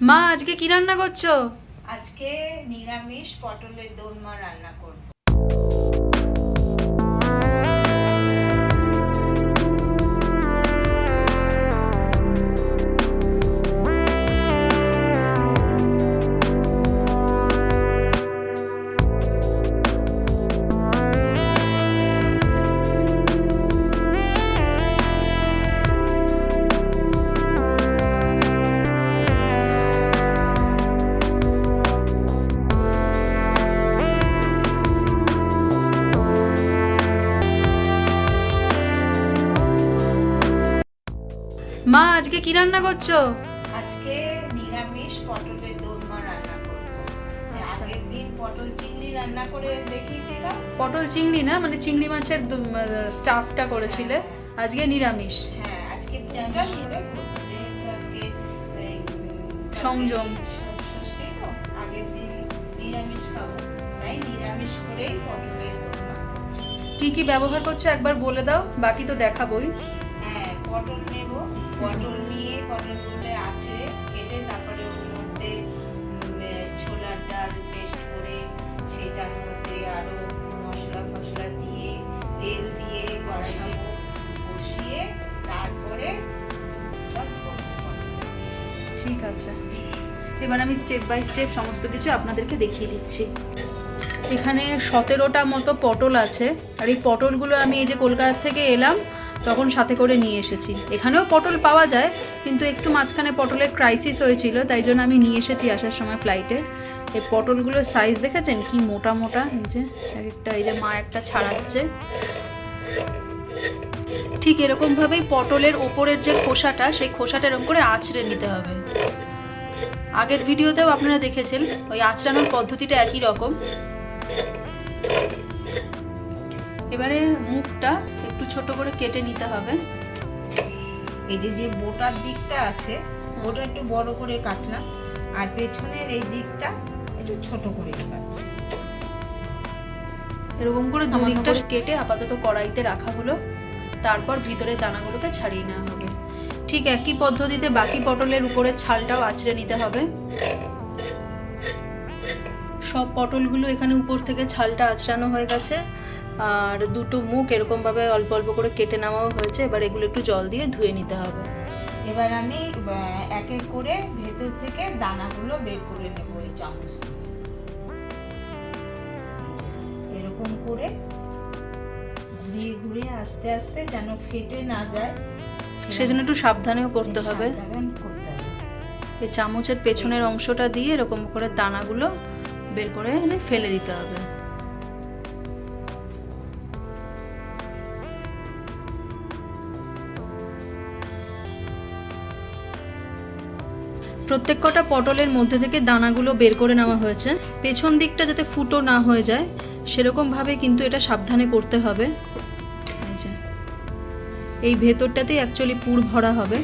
মা আজকে কি রান্না করছ? আজকে নিরামিষ পটলের দোলমা রান্না করব। কি রান্না করছ? আজকে নিরামিষ পটলের দোরমা রান্না করব। আচ্ছা। আগের দিন পটল চিংড়ি রান্না করে দেখিয়েছিলাম। পটল চিংড়ি না? মানে চিংড়ি মাছের স্টাফটা করেছিলে। আজকে নিরামিষ। হ্যাঁ আজকে নিরামিষ। করব আজকে সংযম। আগের দিন নিরামিষ খাব। তাই নিরামিষ করেই পটলের দোরমা কি কি ব্যবহার করছ একবার বলে দাও? বাকি তো দেখাবোই। হ্যাঁ পটল নেব পটল নিয়ে পটলগুলো আছে, কেটে তারপরে ওর মধ্যে ছোলার ডাল পেস্ট করে সেটার মধ্যে আরও মশলা ফসলা দিয়ে, তেল দিয়ে কষাবো কষিয়ে তারপরে। ঠিক আছে এবার আমি স্টেপ বাই স্টেপ সমস্ত কিছু আপনাদেরকে দেখিয়ে দিচ্ছি এখানে সতেরোটা মতো পটল আছে, আর এই পটলগুলো আমি এই যে কলকাতা থেকে এলাম তখন সাথে করে নিয়ে এসেছি। এখানেও পটল পাওয়া যায়, কিন্তু একটু মাঝখানে পটলের ক্রাইসিস হয়েছিল, তাই জন্য আমি নিয়ে এসেছি আসার সময় ফ্লাইটে এই পটলগুলোর সাইজ দেখেছেন? কি মোটা মোটা? এই যে এক একটা, এই যে মা একটা ছাড়াচ্ছে। ঠিক এরকমভাবেই পটলের ওপরের যে খোসাটা, সেই খোসাটা এরকম করে আঁচড়ে নিতে হবে। আগের ভিডিওতেও আপনারা দেখেছেন, ওই আঁচড়ানোর পদ্ধতিটা একই রকম। এবারে মুখটা ছোট করে কেটে নিতে হবে। এই যে যে বোটার দিকটা আছে ওটা একটু বড় করে কাটলাম। আর পেছনের এই দিকটা একটু ছোট করে কাটছি। এরকম করে দুদিকটা কেটে আপাতত কড়াইতে রাখা হলো। তারপর ভিতরের দানাগুলোকে ছাড়িয়ে নেওয়া হবে। ঠিক একই পদ্ধতিতে বাকি পটলের উপরে ছালটাও আঁচড়ে নিতে হবে। সব পটলগুলো এখানে উপর থেকে ছালটা আঁচড়ানো হয়ে গেছে। আর দুটো মুখ এরকমভাবে অল্প অল্প করে কেটে নেওয়াও হয়েছে এবার এগুলো একটু জল দিয়ে ধুয়ে নিতে হবে। এবার আমি এক এক করে ভেতর থেকে দানাগুলো বের করে নেব এই চামচ এরকম করে ঘুরিয়ে ঘুরিয়ে আস্তে আস্তে যেন ফেটে না যায় সেজন্য একটু সাবধানেও করতে হবে। করতে হবে। এই চামচের পেছনের অংশটা দিয়ে এরকম করে দানাগুলো বের করে ফেলে দিতে হবে। প্রত্যেক কটা পটলের মধ্যে থেকে দানাগুলো বের করে নেওয়া হয়েছে। পেছন দিকটা যাতে ফুটো না হয়ে যায় সেরকমভাবে কিন্তু এটা সাবধানে করতে হবে। এই। ভেতরটাতেই অ্যাকচুয়ালি পুর ভরা হবে।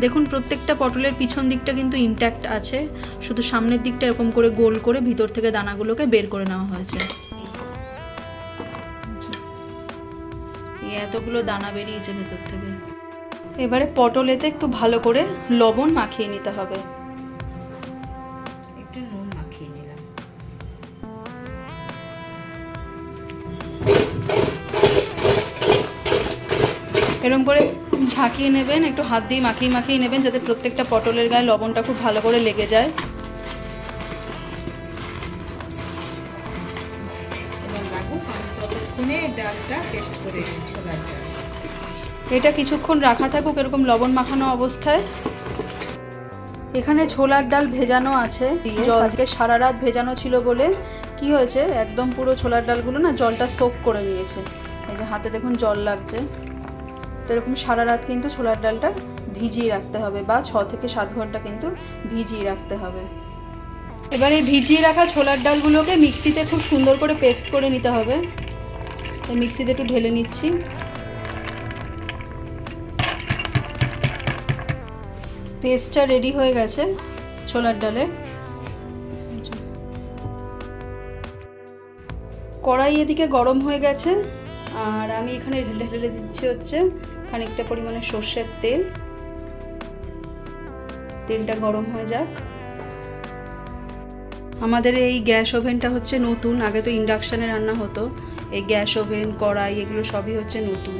দেখুন, প্রত্যেকটা পটলের পিছন দিকটা কিন্তু ইনট্যাক্ট আছে। শুধু সামনের দিকটা এরকম করে গোল করে ভিতর থেকে দানাগুলোকে বের করে নেওয়া হয়েছে। এতগুলো দানা বেরিয়েছে ভেতর থেকে। এবারে পটলেতে একটু ভালো করে লবণ মাখিয়ে নিতে হবে। একটু নুন মাখিয়ে নিলাম। এরকম করে ঝাঁকিয়ে নেবেন একটু হাত দিয়ে মাখিয়ে মাখিয়ে নেবেন যাতে প্রত্যেকটা পটলের গায়ে লবণটা খুব ভালো করে লেগে যায়। ডালটা পেস্ট করে ছোলার ডাল এটা কিছুক্ষণ রাখা থাকুক এরকম লবণ মাখানো অবস্থায়। এখানে ছোলার ডাল ভেজানো আছে। জলকে সারা রাত ভেজানো ছিল বলে কি হয়েছে? একদম পুরো ছোলার ডালগুলো না জলটা সোক করে নিয়েছে। এই যে হাতে দেখুন জল লাগছে। তো এরকম সারা রাত কিন্তু ছোলার ডালটা ভিজিয়ে রাখতে হবে বা ছ থেকে সাত ঘণ্টা কিন্তু ভিজিয়ে রাখতে হবে। এবার এই ভিজিয়ে রাখা ছোলার ডালগুলোকে মিক্সিতে খুব সুন্দর করে পেস্ট করে নিতে হবে। মিক্সিতে একটু ঢেলে নিচ্ছি। পেস্টটা রেডি হয়ে গেছে ছোলার ডালে। কড়াই এদিকে গরম হয়ে গেছে, আর আমি এখানে ঢেলে ঢেলে দিচ্ছি হচ্ছে খানিকটা পরিমাণে সর্ষের তেল। তেলটা গরম হয়ে যাক। আমাদের এই গ্যাস ওভেনটা হচ্ছে নতুন, আগে তো ইন্ডাকশানে রান্না হতো। এই গ্যাস ওভেন, কড়াই, এগুলো সবই হচ্ছে নতুন।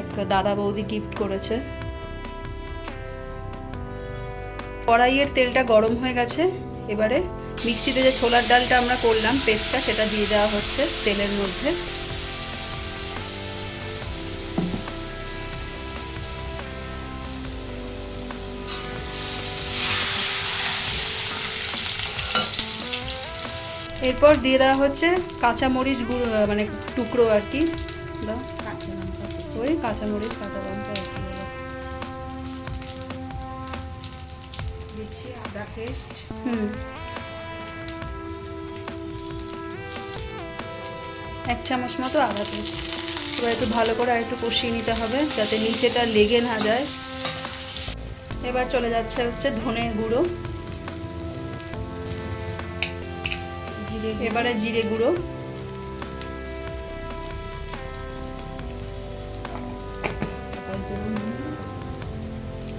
এক দাদা বৌদি গিফট করেছে। কড়াইয়ের তেলটা গরম হয়ে গেছে। এবারে মিক্সিতে যে ছোলার ডালটা আমরা করলাম পেস্টটা সেটা দিয়ে দেওয়া হচ্ছে তেলের মধ্যে। এরপর দিয়ে দেওয়া হচ্ছে কাঁচামরিচ গুঁড়ো মানে টুকরো আর কি। ওই কাঁচামরিচ কাঁচা লঙ্কা আদা পেস্ট হুম। এক চামচ মতো আদা পেস্ট এবার একটু ভালো করে আর একটু কষিয়ে নিতে হবে যাতে নিচেটা লেগে না যায়। এবার চলে যাচ্ছে হচ্ছে ধনে গুঁড়ো। জিরে এবারে জিরে গুঁড়ো।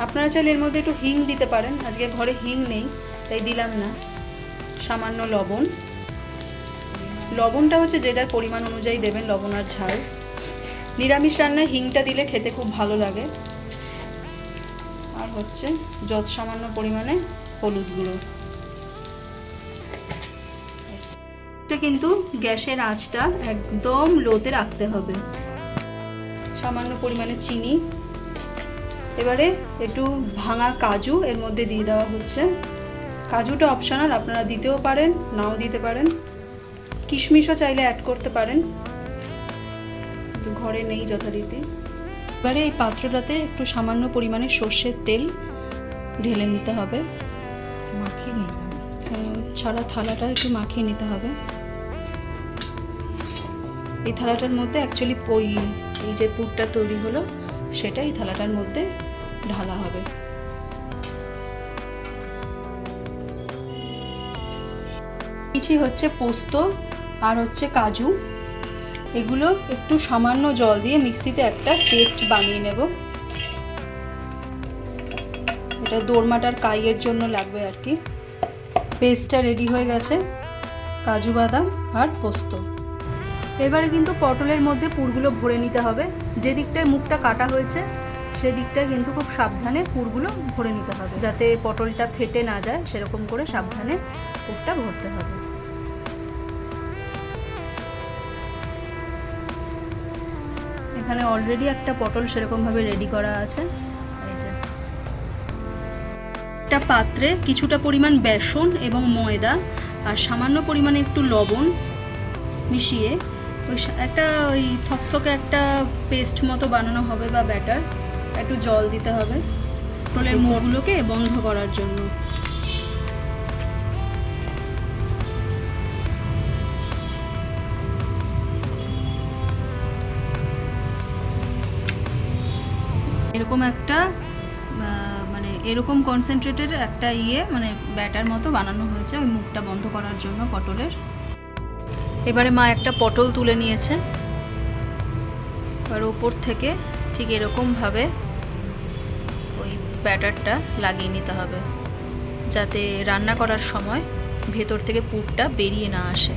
আপনারা চাইলে এর মধ্যে একটু হিং দিতে পারেন। আজকে ঘরে হিং নেই, তাই দিলাম না। সামান্য লবণ। লবণটা হচ্ছে যে যার পরিমাণ অনুযায়ী দেবেন লবণ আর ঝাল। নিরামিষ রান্নায় হিংটা দিলে খেতে খুব ভালো লাগে। আর হচ্ছে যত সামান্য পরিমাণে হলুদ গুঁড়ো। কিন্তু গ্যাসের আঁচটা একদম লোতে রাখতে হবে। সামান্য পরিমাণে চিনি। এবারে একটু ভাঙা কাজু এর মধ্যে দিয়ে দেওয়া হচ্ছে। কাজুটা অপশনাল আপনারা দিতেও পারেন, নাও দিতে পারেন। কিশমিশও চাইলে অ্যাড করতে পারেন। ঘরে নেই যথারীতি। এবারে এই পাত্রটাতে একটু সামান্য পরিমাণে সর্ষের তেল ঢেলে নিতে হবে। মাখিয়ে নিলাম। থালাটা একটু মাখিয়ে নিতে হবে। এই থালাটার মধ্যে অ্যাকচুয়ালি ওই, এই যে পুরটা তৈরি হলো, সেটা এই থালাটার মধ্যে ঢালা হবে। কিছু হচ্ছে পোস্ত আর হচ্ছে কাজু। এগুলো একটু সামান্য জল দিয়ে মিক্সিতে একটা পেস্ট বানিয়ে নেব। এটা দোরমাটার কাইয়ের জন্য লাগবে আর কি। পেস্টটা রেডি হয়ে গেছে, কাজু বাদাম আর পোস্ত। এবারে কিন্তু পটলের মধ্যে পুরগুলো ভরে নিতে হবে। যে দিকটায় মুখটা কাটা হয়েছে সেদিকটায় কিন্তু খুব সাবধানে পুরগুলো ভরে নিতে হবে। যাতে পটলটা ফেটে না যায়, সেরকম করে সাবধানে পুরটা ভরতে হবে। এখানে অলরেডি একটা পটল সেরকমভাবে রেডি করা আছে। একটা পাত্রে কিছুটা পরিমাণ বেসন এবং ময়দা আর সামান্য পরিমাণে একটু লবণ মিশিয়ে ওই একটা ওই থকথকে একটা পেস্ট মতো বানানো হবে বা ব্যাটার একটু জল দিতে হবে পটলের মুখগুলোকে বন্ধ করার জন্য। এরকম একটা মানে এরকম কনসেন্ট্রেটের একটা ইয়ে মানে ব্যাটার মতো বানানো হয়েছে ওই মুখটা বন্ধ করার জন্য পটলের। এবারে মা একটা পটল তুলে নিয়েছে। এবার ওপর থেকে ঠিক এরকমভাবে ওই ব্যাটারটা লাগিয়ে নিতে হবে, যাতে রান্না করার সময় ভেতর থেকে পুরটা বেরিয়ে না আসে।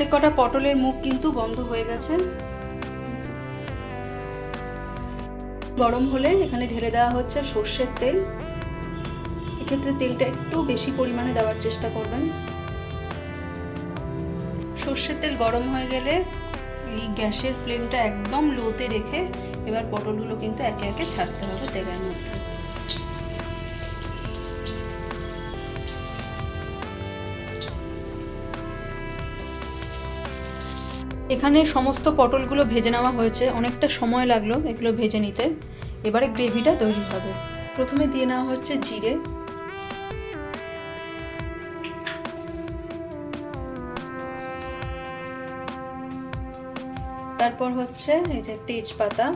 প্রত্যেক কটা পটলের মুখ কিন্তু বন্ধ হয়ে গেছে। গরম হলে এখানে ঢেলে দেওয়া হচ্ছে সর্ষের তেল। এক্ষেত্রে তেলটা একটু বেশি পরিমাণে দেওয়ার চেষ্টা করবেন। সর্ষের তেল গরম হয়ে গেলে এই গ্যাসের ফ্লেমটা একদম লোতে রেখে এবার পটলগুলো কিন্তু একে একে ছাড়তে হবে তেলের মধ্যে। এখানে সমস্ত পটলগুলো ভেজে নেওয়া হয়েছে, অনেকটা সময় লাগল এগুলো ভেজে নিতে। এবারে গ্রেভিটা তৈরি হবে। প্রথমে দিয়ে নেওয়া হচ্ছে জিরে। তারপর হচ্ছে এই যে তেজপাতা।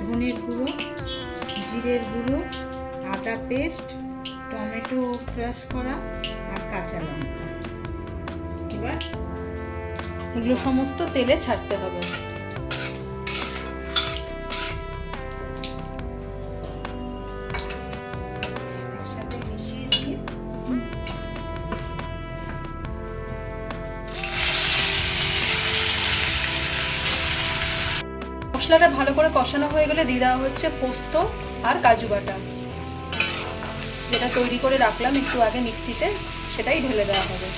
ধনের গুঁড়ো, জিরের গুঁড়ো, আদা পেস্ট, টমেটো ক্রাশ করা আর কাঁচা লঙ্কা। এবার এগুলো সমস্ত তেলে ছাড়তে হবে। মশলাটা ভালো করে কষানো হয়ে গেলে দিয়ে দেওয়া হচ্ছে পোস্ত আর কাজু বাটা। যেটা তৈরি করে রাখলাম একটু আগে মিক্সিতে, সেটাই ঢেলে দেওয়া হবে।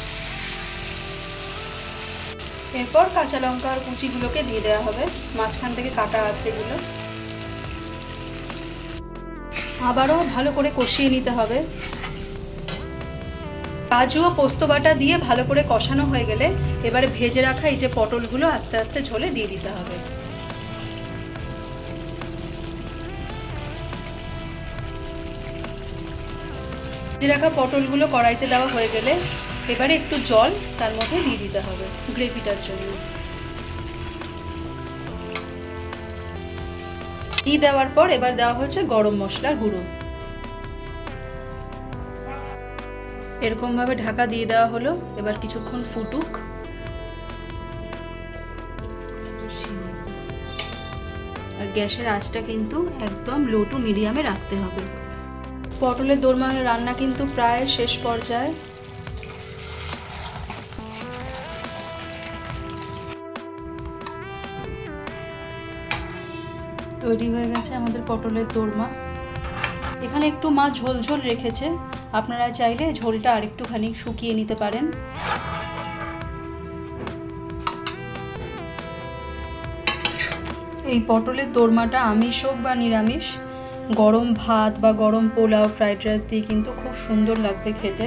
এরপর কাঁচা লঙ্কা আর কুচিগুলোকে দিয়ে দেওয়া হবে, মাঝখান থেকে কাটা আছে এগুলো। আবারও ভালো করে কষিয়ে নিতে হবে। কাজু ও পোস্ত বাটা দিয়ে ভালো করে কষানো হয়ে গেলে এবারে ভেজে রাখা এই যে পটলগুলো আস্তে আস্তে ঝোলে দিয়ে দিতে হবে। ভেজে রাখা পটলগুলো কড়াইতে দেওয়া হয়ে গেলে এবারে একটু জল, তার মধ্যে দিয়ে দিতে হবে গ্রেভিটার জন্য। ঘি দেওয়ার পর এবার দেওয়া হচ্ছে গরম মশলার গুঁড়ো। এরকম ভাবে ঢাকা দিয়ে দেওয়া হলো, এবার কিছুক্ষণ ফুটুক। আর গ্যাসের আঁচটা কিন্তু একদম লো টু মিডিয়ামে রাখতে হবে। পটলের দোরমা রান্না কিন্তু প্রায় শেষ পর্যায়ে। তৈরি হয়ে গেছে আমাদের পটলের দোরমা। এখানে একটু মা ঝোল ঝোল রেখেছে। আপনারা চাইলে ঝোলটা আরেকটুখানি শুকিয়ে নিতে পারেন। এই পটলের দোরমাটা আমিষ হোক বা নিরামিষ গরম ভাত বা গরম পোলাও ফ্রাইড রাইস দিয়ে কিন্তু খুব সুন্দর লাগবে খেতে।